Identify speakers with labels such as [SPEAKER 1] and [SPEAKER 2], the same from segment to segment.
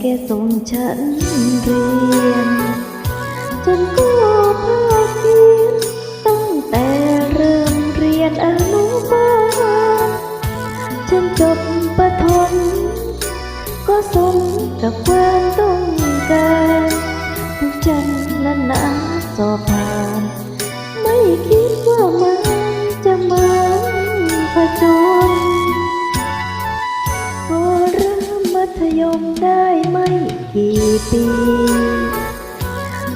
[SPEAKER 1] ฉันเรียน จนก็ภาคเพียนตั้งแต่เริ่มเรียนอนุบาลจนจบประถมก็สมกับความต้องการทุกจันและนาสอบ ยมได้ไม่กี่ปี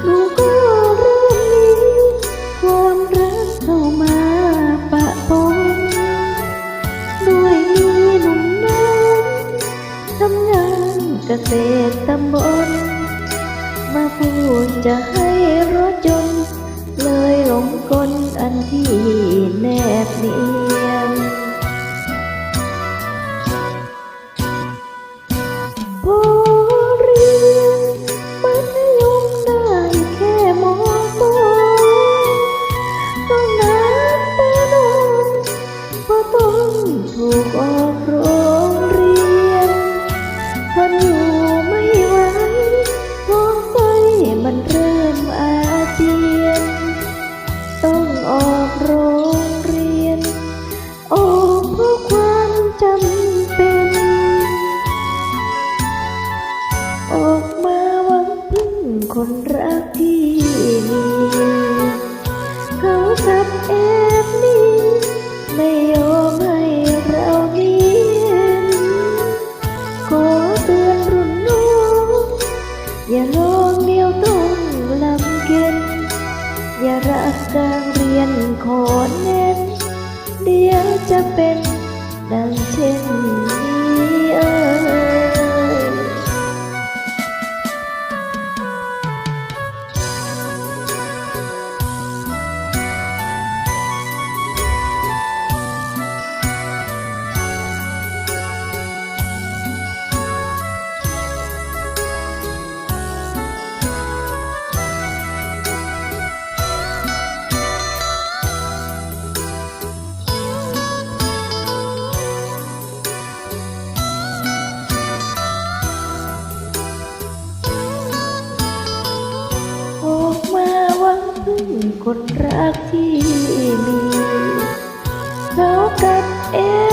[SPEAKER 1] หนูก็เริ่มมีความรักเข้ามาปะปนด้วยมีหนุ่มน้อยทำงานเกษตรตำบล มาพูดจะให้รถจน เลยหลงกลอันที่แนบนียน กออกโรงเรียนทนอยู่ไม่ไหวท้องไส้มันเริ่มอาเจียน ต้องออกโรงเรียน ออกเพราะความจำเป็น ออกมาหวังพึ่งคนรักที่มี รักการเรียนขอเน้น เดี๋ยวจะเป็น คนรักที่มีเขากับเอบ